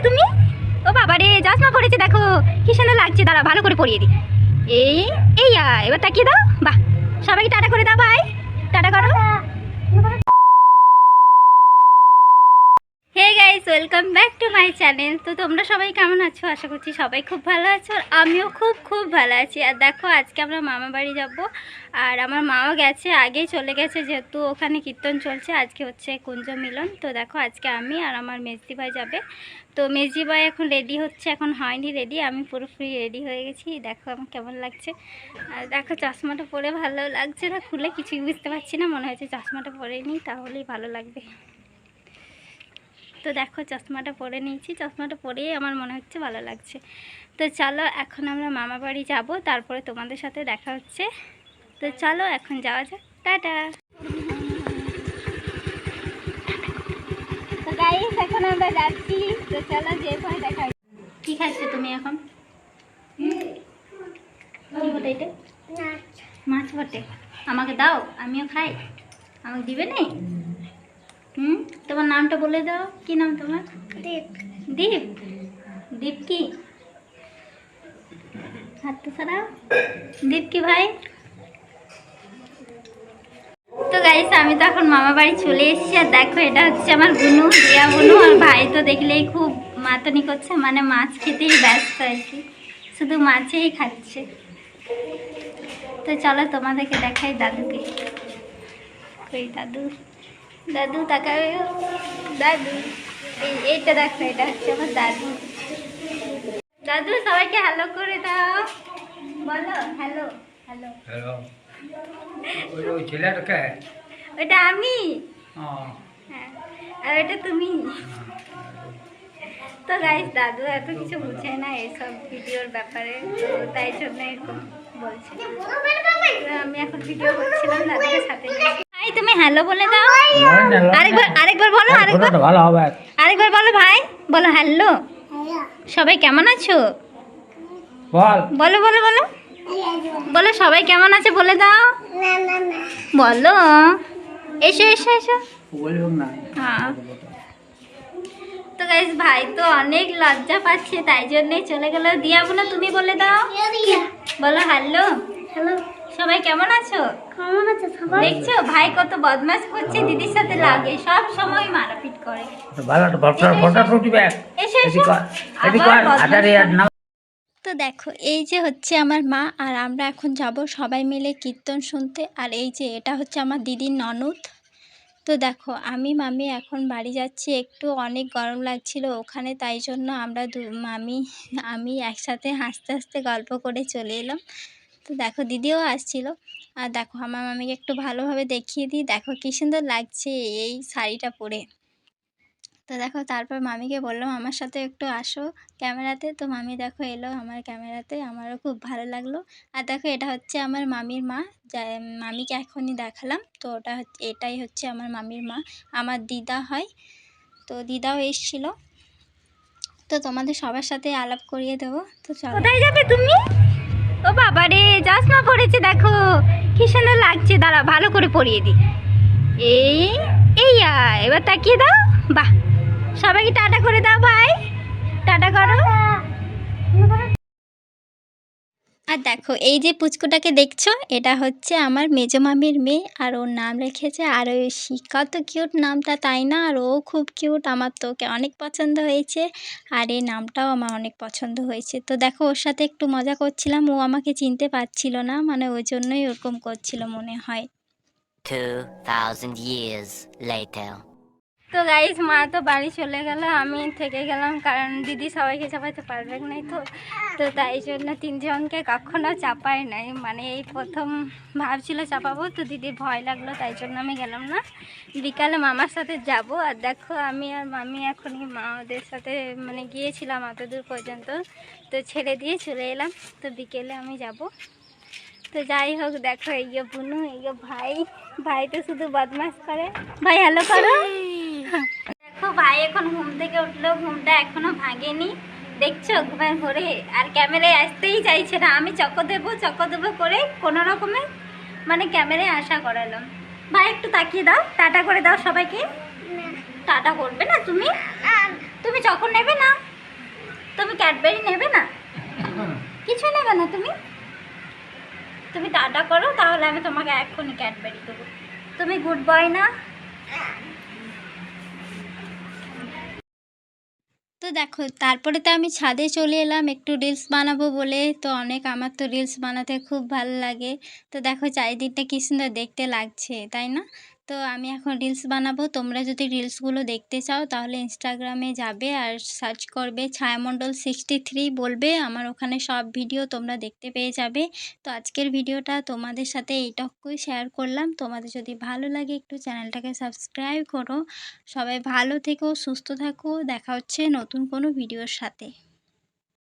যাবে তুমি? ও বাবা রে, চশমা পড়েছে দেখো। কি সুন্দর লাগছে। দাঁড়া, ভালো করে পরিয়ে দিই। এই এই এবার তাকিয়ে দাও। বাহ, সবাইকে টাটা করে দাও, ভাই। টাটা করো hey guys welcome back to my channel তো তোমরা সবাই কেমন আছো? আশা করছি সবাই খুব ভালো আছো আর আমিও খুব খুব ভালো আছি। আর দেখো, আজকে আমরা মামা বাড়ি যাব। আর আমার মাও গেছে আগেই চলে গেছে যেহেতু ওখানে কীর্তন চলছে। আজকে হচ্ছে কুঞ্জ মিলন। তো দেখো, আজকে আমি আর আমার মেজদি ভাই যাবে। তো মেজদি ভাই এখন রেডি হচ্ছে, এখন হয়নি রেডি আমি পুরোপুরি রেডি হয়ে গেছি। দেখো আমার কেমন লাগছে। আর দেখো, চশমাটা পরে ভালো লাগছে না? খুলে কিছুই বুঝতে পারছি না। মনে হচ্ছে চশমাটা পরে নিই, তাহলেই ভালো লাগবে। তো দেখো চশমাটা পরে নিয়েছি। চশমাটা পরেই আমার মনে হচ্ছে ভালো লাগছে। তো চলো এখন আমরা মামা বাড়ি যাব তারপরে তোমাদের সাথে দেখা হচ্ছে। তো চলো এখন যাওয়া যাক। টাটা! তো গাইস এখন আমরা যাচ্ছি। তো চলো যে পরে দেখা হচ্ছে। কি তুমি এখন? এটা? মাছ। বটে। আমাকে দাও আমিও খাই। আমাকে দিবে নেই হুম? তোমার নামটা বলে দাও। কি নাম তোমার? দীপ। দীপ? দীপ কি? হাত তো সরাও। দীপ কি ভাই? তো গাইস আমি তো এখন মামা বাড়ি চলে এসেছি আর দেখো এটা হচ্ছে আমার বুনু দিয়া বুনু আর ভাই তো দেখলেই খুব মাতনি করছে মানে মাছ খেতেই ব্যস্ত আর কি। শুধু মাছেই খাচ্ছে। তো চলো তোমাদেরকে দেখাই দাদুকে। কই দাদু? দাদু তাকাবে? দাদু এই এইটা দেখো এটা হচ্ছে আমার দাদু। দাদু সবাইকে হ্যালো করে দাও। বলো হ্যালো হ্যালো হ্যালো ওই ওটা আমি? হ্যাঁ আর ওটা তুমি। তো দাদু এত কিছু বুঝে না এসব ভিডিওর ব্যাপারে তাই জন্য এরকম বলছে। আমি এখন ভিডিও করছিলাম দাদুকে সাথে। তুমি হ্যালো বলে দাও। আরেকবার। আরেকবার বলো আরেকবার। ফটোটা ভালো হবে। আরেকবার বলো ভাই বলো হ্যালো। সবাই কেমন আছো? বল। বলো বলো বলো। বলো সবাই কেমন আছে বলে দাও। বলো। এসো এসো এসো। হ্যাঁ। তো গাইস ভাই তো অনেক লজ্জা পাচ্ছে তাই জন্যই চলে গেল। দিয়া বলো তুমি বলে দাও। বলো হ্যালো হ্যালো সবাই কেমন আছো? কেমন আছো সবাই? দেখছ ভাই কত বদমাশ করছে দিদির সাথে লাগে সব সময় মারাপিট করে। ভালো ফটো ফটো উঠবে এসো এসো। এদিক আর না তো দেখো এই যে হচ্ছে আমার মা আর আমরা এখন যাব সবাই মিলে কীর্তন শুনতে। আর এই যে এটা হচ্ছে আমার দিদির ননদ। তো দেখো আমি মামি এখন বাড়ি যাচ্ছি একটু অনেক গরম লাগছিল ওখানে তাই জন্য আমরা দু মামি আমি একসাথে হাসতে হাসতে গল্প করে চলে এলাম। তো দেখো দিদিও আসছিল। আর দেখো আমার মামিকে একটু ভালোভাবে দেখিয়ে দিই। দেখো কী সুন্দর লাগছে এই শাড়িটা পরে। তো দেখো তারপর মামিকে বললাম, আমার সাথে একটু আসো ক্যামেরাতে। তো মামি দেখো এলো আমার ক্যামেরাতে, আমারও খুব ভালো লাগল। আর দেখো এটা হচ্ছে আমার মামির মা মামিকে এখনই দেখালাম। তো ওটা এটাই হচ্ছে আমার মামির মা। আমার দিদা হয়। তো দিদাও এসছিল। তো তোমাদের সবার সাথে আলাপ করিয়ে দেবো। তো চলো। কোথায় যাবে তুমি? বাবা চশমা পড়েছে দেখো। কি সুন্দর লাগছে, দাঁড়া, ভালো করে পরিয়ে দি এই এই এবার তাকিয়ে দাও। বাহ, সবাইকে টাটা করে দাও ভাই। টাটা করো। আর দেখো এই যে পুচকুটাকে দেখছ এটা হচ্ছে আমার মেজো মামির মেয়ে আর ওর নাম রেখেছে আর ওই শিক্ষা তো কিউট নামটা তাই না? আর ও খুব কিউট আমার তো ওকে অনেক পছন্দ হয়েছে আর এই নামটাও আমার অনেক পছন্দ হয়েছে। তো দেখো ওর সাথে একটু মজা করছিলাম ও আমাকে চিনতে পারছিল না মানে ওই জন্যই ওরকম করছিল মনে হয়। 2,000 years later. তো গাইস মা তো বাড়ি চলে গেল, আমি থেকে গেলাম কারণ দিদি সবাইকে চাপাইতে পারবে নাই তো। তো তাই জন্য তিনজনকে কখনো চাপাই নাই। মানে এই প্রথম ভাবছিল চাপাবো, তো দিদির ভয় লাগল, তাই জন্য আমি গেলাম না। বিকালে মামার সাথে যাব, আর দেখো আমি আর মামি এখনই মা ওদের সাথে মানে গিয়েছিলাম অত দূর পর্যন্ত, তো ছেড়ে দিয়ে চলে এলাম। তো বিকেলে আমি যাব। তো যাই হোক, দেখো এই বুনু, এই ভাই। ভাই তো শুধু বদমাস করে। ভাই হ্যালো করো। এখন ঘুম থেকে উঠল ঘুমটা এখনও ভাঙেনি। দেখছ? ঘুমের ঘরে। আর ক্যামেরায় আসতেই চাইছে না। আমি চক দেবো চক দেবো করে কোনো রকমে মানে ক্যামেরায় আশা করালাম। ভাই, একটু তাকিয়ে দাও। টাটা করে দাও সবাইকে। টাটা করবে না তুমি? তুমি যখন নেবে না? তুমি ক্যাডবেরি নেবে না? কিছু নেবে না তুমি? তুমি টাটা করো, তাহলে আমি তোমাকে এক্ষুনি ক্যাডবেরি দেবো। তুমি গুড বয় না? তো দেখো, তারপরে তো আমি ছাদে চলে এলাম, একটু রিলস বানাবো বলে। তো অনেক আমার তো রিলস বানাতে খুব ভালো লাগে। তো দেখো, চারিদিকটা কী সুন্দর দেখতে লাগছে, তাই না? তো আমি এখন রিলস বানাবো। তোমরা যদি রিলসগুলো দেখতে চাও, তাহলে ইনস্টাগ্রামে যাবে আর সার্চ করবে ছায়ামণ্ডল সিক্সটি থ্রি বলবে। আমার ওখানে সব ভিডিও তোমরা দেখতে পেয়ে যাবে। তো আজকের ভিডিওটা তোমাদের সাথে এইটুকুই শেয়ার করলাম। তোমাদের যদি ভালো লাগে একটু চ্যানেলটাকে সাবস্ক্রাইব করো। সবাই ভালো থেকো, সুস্থ থাকো। দেখা হচ্ছে নতুন কোনো ভিডিওর সাথে।